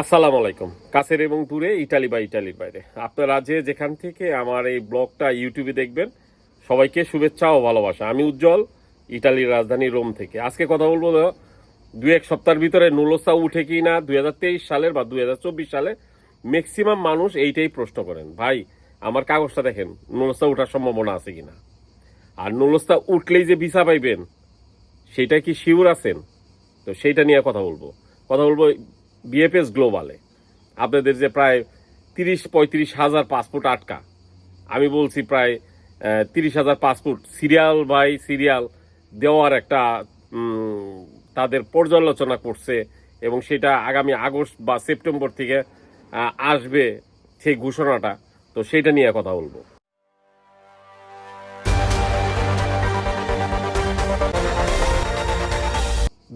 আসসালামু আলাইকুম। কাছের এবং দূরে, ইটালি বা ইটালির বাইরে। আপনারা যে যেখান থেকে আমার এই ব্লগটা ইউটিউবে দেখবেন, সবাইকে শুভেচ্ছা ও ভালোবাসা। আমি উজ্জ্বল, ইটালির রাজধানী রোম থেকে। আজকে কথা বলব দু এক সপ্তাহের ভিতরে নুলসা উঠে কি না দু হাজার তেইশ সালের বা দুই হাজার চব্বিশ সালে ম্যাক্সিমাম মানুষ এইটাই প্রশ্ন করেন, ভাই, আমার কাগজটা দেখেন নুলসা ওঠার সম্ভাবনা আছে কিনা আর নুলসা উঠলেই যে ভিসা পাইবেন, সেটা কি শিওর আছেন? তো সেইটা নিয়ে কথা বলব। কথা বলব বিএফএস গ্লোবালে আপনাদের যে প্রায় তিরিশ, পঁয়ত্রিশ হাজার পাসপোর্ট আটকা। আমি বলছি প্রায় তিরিশ হাজার পাসপোর্ট সিরিয়াল বাই সিরিয়াল দেওয়ার একটা তাদের পর্যালোচনা করছে এবং সেটা আগামী আগস্ট বা সেপ্টেম্বর থেকে আসবে সেই ঘোষণাটা। তো সেইটা নিয়ে কথা বলব।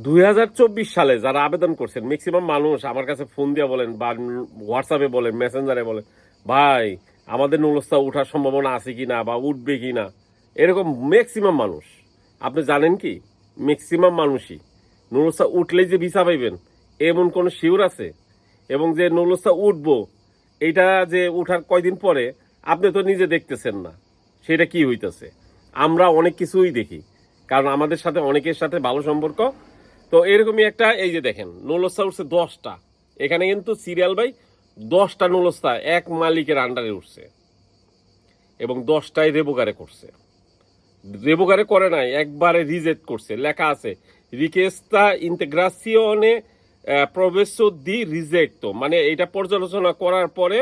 দুই হাজার চব্বিশ সালে যারা আবেদন করছেন ম্যাক্সিমাম মানুষ আমার কাছে ফোন দিয়ে বলেন বা হোয়াটসঅ্যাপে বলেন মেসেঞ্জারে বলেন, ভাই, আমাদের নুলস্তা ওঠার সম্ভাবনা আছে কি না বা উঠবে কি না এরকম ম্যাক্সিমাম মানুষ। আপনি জানেন কি? ম্যাক্সিমাম মানুষই। নুলস্তা উঠলেই যে ভিসা পাইবেন, এমন কোনো শিওর আছে? এবং যে নুলস্তা উঠবো, এটা যে উঠার কয়দিন পরে, আপনি তো নিজে দেখতেছেন না, সেটা কি হইতেছে? আমরা অনেক কিছুই দেখি, কারণ আমাদের সাথে অনেকের সাথে ভালো সম্পর্ক তো এরকমই একটা, এই যে দেখেন নুলস্তা উঠছে দশটা। এখানে কিন্তু সিরিয়াল বাই দশটা নুলস্তা এক মালিকের আন্ডারে উঠছে। এবং দশটাই রেবোকারে করছে। রেবোকারে করে নাই, একবারে রিজেক্ট করছে। লেখা আছে, রিকেস্তা ইন্টেগ্রাসিওনে প্রবেশো দি রিজেক্ট মানে এটা পর্যালোচনা করার পরে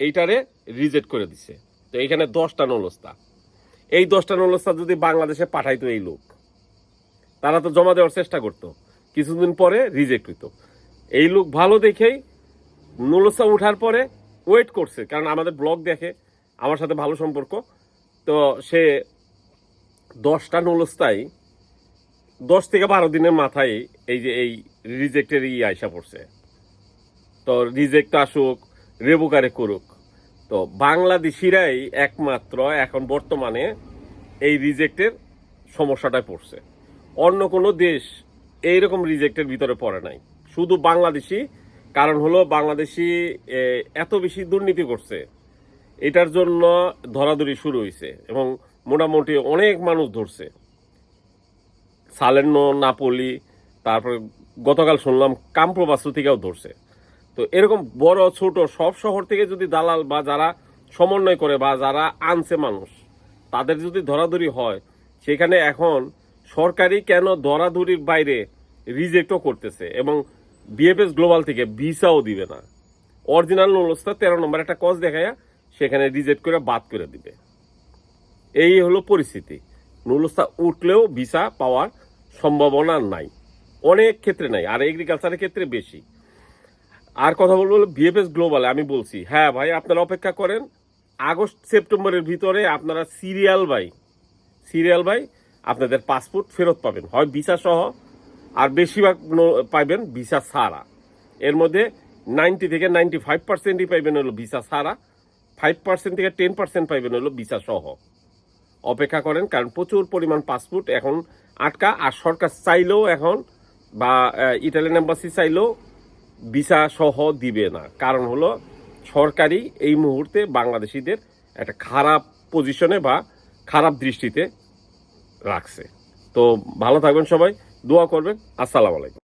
এইটারে রিজেক্ট করে দিছে। তো এখানে দশটা নলস্তা এই দশটা নলস্তা যদি বাংলাদেশে পাঠাইতো এই লোক তারা তো জমা দেওয়ার চেষ্টা করতো। কিছুদিন পরে রিজেক্ট হইতো। এই লোক ভালো দেখেই নলস্তা উঠার পরে ওয়েট করছে, কারণ আমাদের ব্লগ দেখে আমার সাথে ভালো সম্পর্ক। তো সে দশটা নলস্তায় দশ থেকে বারো দিনের মাথায় এই যে এই রিজেক্টের ই আইসা পড়ছে। তো রিজেক্ট আসুক, রেবুকারে করুক। তো বাংলাদেশিরাই একমাত্র এখন বর্তমানে এই রিজেক্টের সমস্যাটায় পড়ছে। অন্য কোনো দেশ এইরকম রিজেক্টের ভিতরে পড়ে নাই। শুধু বাংলাদেশি কারণ হলো বাংলাদেশি এত বেশি দুর্নীতি করছে। এটার জন্য ধরাধরি শুরু হয়েছে এবং মোটামুটি অনেক মানুষ ধরছে। সালেন্ন, নাপলি, তারপরে গতকাল শুনলাম কামপ্রবাস্তু থেকেও ধরছে। তো এরকম বড়, ছোট সব শহর থেকে যদি দালাল বা যারা সমন্বয় করে বা যারা আনছে মানুষ, তাদের যদি ধরাধরি হয়, সেখানে এখন সরকারি কেন ধরাধরির বাইরে রিজেক্টও করতেছে এবং বিএফএস গ্লোবাল থেকে ভিসাও দিবে না। অরিজিনাল নলস্তা তেরো নম্বর একটা কজ দেখায় সেখানে রিজেক্ট করে বাদ করে দিবে। এই হলো পরিস্থিতি। নুলস্তা উঠলেও ভিসা পাওয়ার সম্ভাবনা নাই। অনেক ক্ষেত্রে নাই, আর এগ্রিকালচারের ক্ষেত্রে বেশি। আর কথা বলব বিএফএস গ্লোবালে আমি বলছি হ্যাঁ ভাই, আপনারা অপেক্ষা করেন। আগস্ট, সেপ্টেম্বরের ভিতরে আপনারা সিরিয়াল বাই সিরিয়াল বাই আপনাদের পাসপোর্ট ফেরত পাবেন। হয় ভিসা সহ, আর বেশিরভাগ পাইবেন ভিসা ছাড়া। এর মধ্যে নাইনটি থেকে নাইনটি ফাইভ পার্সেন্টই পাইবেন হলো ভিসা ছাড়া, ফাইভ পার্সেন্ট থেকে টেন পার্সেন্ট পাইবেন হলো ভিসা সহ। অপেক্ষা করেন, কারণ প্রচুর পরিমাণ পাসপোর্ট এখন আটকা, আর সরকার চাইলেও এখন, বা ইটালিয়ান এম্বাসি চাইলেও ভিসা সহ দিবে না। কারণ হলো সরকারি এই মুহূর্তে বাংলাদেশিদের একটা খারাপ পজিশনে বা খারাপ দৃষ্টিতে রাখছে। তো ভালো থাকবেন সবাই দোয়া করবেন। আসসালামু আলাইকুম।